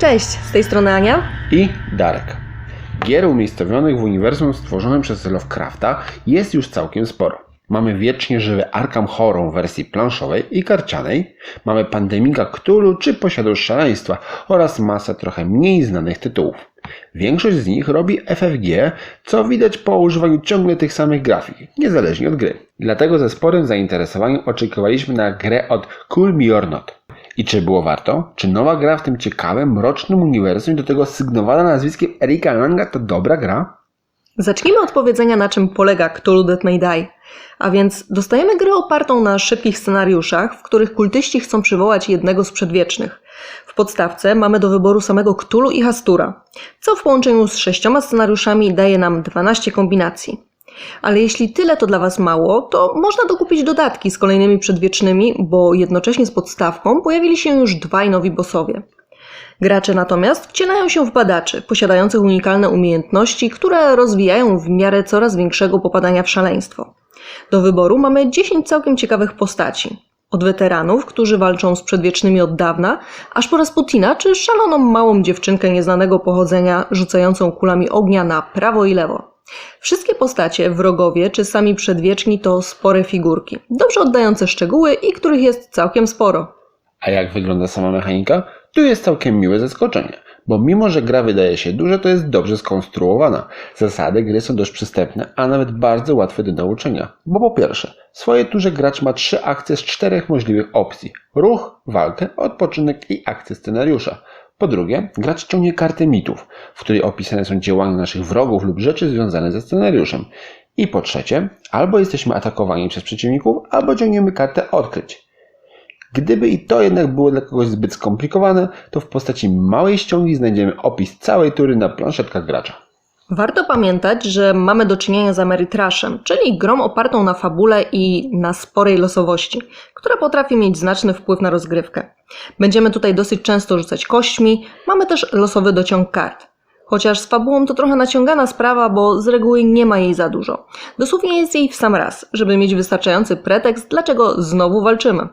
Cześć, z tej strony Ania. i Darek. Gier umiejscowionych w uniwersum stworzonym przez Lovecrafta jest już całkiem sporo. Mamy wiecznie żywy Arkham Horror w wersji planszowej i karcianej, mamy Pandemika Cthulhu czy Posiadłość Szaleństwa oraz masę trochę mniej znanych tytułów. Większość z nich robi FFG, co widać po używaniu ciągle tych samych grafik, niezależnie od gry. Dlatego ze sporym zainteresowaniem oczekiwaliśmy na grę od Cool Me or Not. I czy było warto? Czy nowa gra w tym ciekawym, mrocznym uniwersum do tego sygnowana nazwiskiem Erika Langa to dobra gra? Zacznijmy od powiedzenia, na czym polega Cthulhu That May Die. A więc dostajemy grę opartą na szybkich scenariuszach, w których kultyści chcą przywołać jednego z przedwiecznych. W podstawce mamy do wyboru samego Cthulhu i Hastura, co w połączeniu z sześcioma scenariuszami daje nam 12 kombinacji. Ale jeśli tyle to dla Was mało, to można dokupić dodatki z kolejnymi przedwiecznymi, bo jednocześnie z podstawką pojawili się już dwaj nowi bossowie. Gracze natomiast wcielają się w badaczy, posiadających unikalne umiejętności, które rozwijają w miarę coraz większego popadania w szaleństwo. Do wyboru mamy 10 całkiem ciekawych postaci. Od weteranów, którzy walczą z przedwiecznymi od dawna, aż po Rasputina czy szaloną małą dziewczynkę nieznanego pochodzenia, rzucającą kulami ognia na prawo i lewo. Wszystkie postacie, wrogowie czy sami przedwieczni to spore figurki, dobrze oddające szczegóły i których jest całkiem sporo. A jak wygląda sama mechanika? Tu jest całkiem miłe zaskoczenie, bo mimo, że gra wydaje się duża, to jest dobrze skonstruowana. Zasady gry są dość przystępne, a nawet bardzo łatwe do nauczenia. Bo po pierwsze, w swojej turze gracz ma trzy akcje z czterech możliwych opcji. Ruch, walkę, odpoczynek i akcję scenariusza. Po drugie, gracz ciągnie kartę mitów, w której opisane są działania naszych wrogów lub rzeczy związane ze scenariuszem. I po trzecie, albo jesteśmy atakowani przez przeciwników, albo ciągniemy kartę odkryć. Gdyby i to jednak było dla kogoś zbyt skomplikowane, to w postaci małej ściągi znajdziemy opis całej tury na planszetkach gracza. Warto pamiętać, że mamy do czynienia z Ameritraszem, czyli grą opartą na fabule i na sporej losowości, która potrafi mieć znaczny wpływ na rozgrywkę. Będziemy tutaj dosyć często rzucać kośćmi, mamy też losowy dociąg kart. Chociaż z fabułą to trochę naciągana sprawa, bo z reguły nie ma jej za dużo. Dosłownie jest jej w sam raz, żeby mieć wystarczający pretekst, dlaczego znowu walczymy.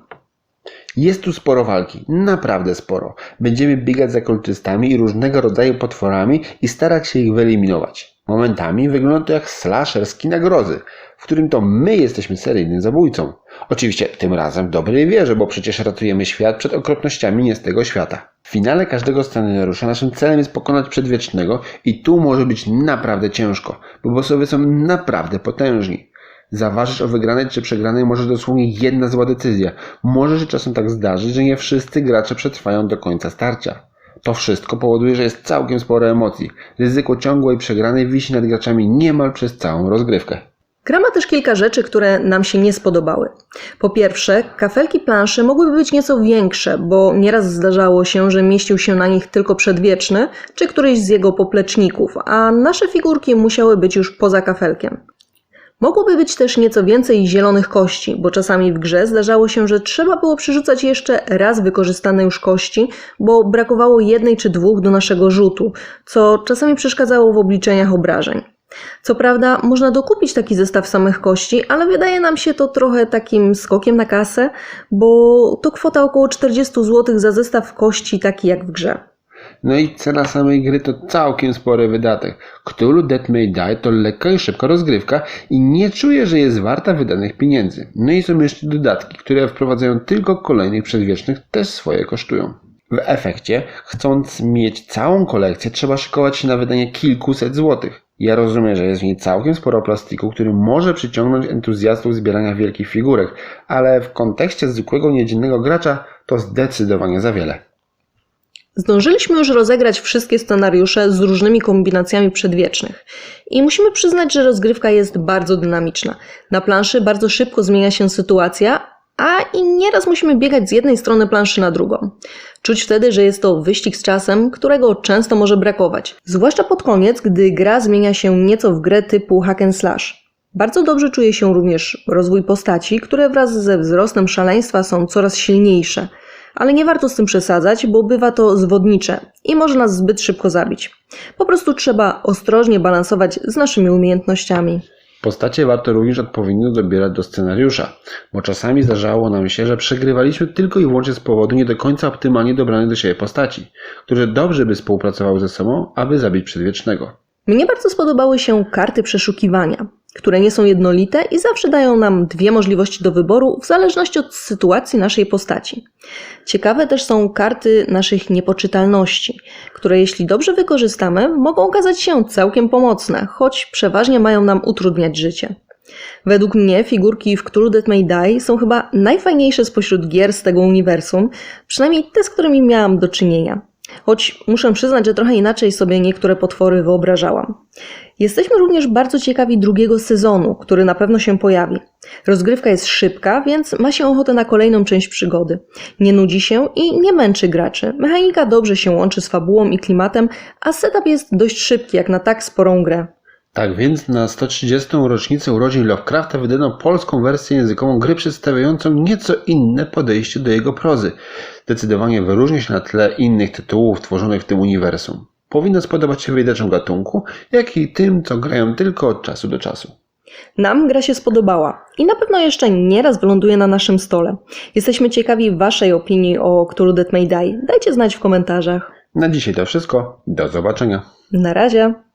Jest tu sporo walki, naprawdę sporo. Będziemy biegać za kultystami i różnego rodzaju potworami i starać się ich wyeliminować. Momentami wygląda to jak slasher z kina grozy, w którym to my jesteśmy seryjnym zabójcą. Oczywiście tym razem w dobrej wierze, bo przecież ratujemy świat przed okropnościami nie z tego świata. W finale każdego scenariusza naszym celem jest pokonać przedwiecznego i tu może być naprawdę ciężko, bo bossowie są naprawdę potężni. Zaważyć o wygranej czy przegranej może dosłownie jedna zła decyzja. Może się czasem tak zdarzyć, że nie wszyscy gracze przetrwają do końca starcia. To wszystko powoduje, że jest całkiem sporo emocji. Ryzyko ciągłej przegranej wisi nad graczami niemal przez całą rozgrywkę. Gra ma też kilka rzeczy, które nam się nie spodobały. Po pierwsze, kafelki planszy mogłyby być nieco większe, bo nieraz zdarzało się, że mieścił się na nich tylko przedwieczny czy któryś z jego popleczników, a nasze figurki musiały być już poza kafelkiem. Mogłoby być też nieco więcej zielonych kości, bo czasami w grze zdarzało się, że trzeba było przerzucać jeszcze raz wykorzystane już kości, bo brakowało jednej czy dwóch do naszego rzutu, co czasami przeszkadzało w obliczeniach obrażeń. Co prawda, można dokupić taki zestaw samych kości, ale wydaje nam się to trochę takim skokiem na kasę, bo to kwota około 40 zł za zestaw kości taki jak w grze. No i cena samej gry to całkiem spory wydatek. Cthulhu Death May Die to lekka i szybka rozgrywka i nie czuję, że jest warta wydanych pieniędzy. No i są jeszcze dodatki, które wprowadzają tylko kolejnych przedwiecznych, też swoje kosztują. W efekcie, chcąc mieć całą kolekcję, trzeba szykować się na wydanie kilkuset złotych. Ja rozumiem, że jest w niej całkiem sporo plastiku, który może przyciągnąć entuzjastów zbierania wielkich figurek, ale w kontekście zwykłego niedziennego gracza to zdecydowanie za wiele. Zdążyliśmy już rozegrać wszystkie scenariusze z różnymi kombinacjami przedwiecznych. I musimy przyznać, że rozgrywka jest bardzo dynamiczna. Na planszy bardzo szybko zmienia się sytuacja, a i nieraz musimy biegać z jednej strony planszy na drugą. Czuć wtedy, że jest to wyścig z czasem, którego często może brakować. Zwłaszcza pod koniec, gdy gra zmienia się nieco w grę typu hack and slash. Bardzo dobrze czuje się również rozwój postaci, które wraz ze wzrostem szaleństwa są coraz silniejsze. Ale nie warto z tym przesadzać, bo bywa to zwodnicze i może nas zbyt szybko zabić. Po prostu trzeba ostrożnie balansować z naszymi umiejętnościami. Postacie warto również odpowiednio dobierać do scenariusza, bo czasami zdarzało nam się, że przegrywaliśmy tylko i wyłącznie z powodu nie do końca optymalnie dobranych do siebie postaci, które dobrze by współpracowały ze sobą, aby zabić przedwiecznego. Mnie bardzo spodobały się karty przeszukiwania, które nie są jednolite i zawsze dają nam dwie możliwości do wyboru w zależności od sytuacji naszej postaci. Ciekawe też są karty naszych niepoczytalności, które jeśli dobrze wykorzystamy, mogą okazać się całkiem pomocne, choć przeważnie mają nam utrudniać życie. Według mnie figurki w Cthulhu Death May Die są chyba najfajniejsze spośród gier z tego uniwersum, przynajmniej te, z którymi miałam do czynienia. Choć muszę przyznać, że trochę inaczej sobie niektóre potwory wyobrażałam. Jesteśmy również bardzo ciekawi drugiego sezonu, który na pewno się pojawi. Rozgrywka jest szybka, więc ma się ochotę na kolejną część przygody. Nie nudzi się i nie męczy graczy. Mechanika dobrze się łączy z fabułą i klimatem, a setup jest dość szybki jak na tak sporą grę. Tak więc na 130. rocznicę urodzin Lovecrafta wydano polską wersję językową gry przedstawiającą nieco inne podejście do jego prozy. Zdecydowanie wyróżnia się na tle innych tytułów tworzonych w tym uniwersum. Powinno spodobać się wydaczom gatunku, jak i tym, co grają tylko od czasu do czasu. Nam gra się spodobała i na pewno jeszcze nieraz wyląduje na naszym stole. Jesteśmy ciekawi Waszej opinii o Cthulhu Death May Die. Dajcie znać w komentarzach. Na dzisiaj to wszystko. Do zobaczenia. Na razie.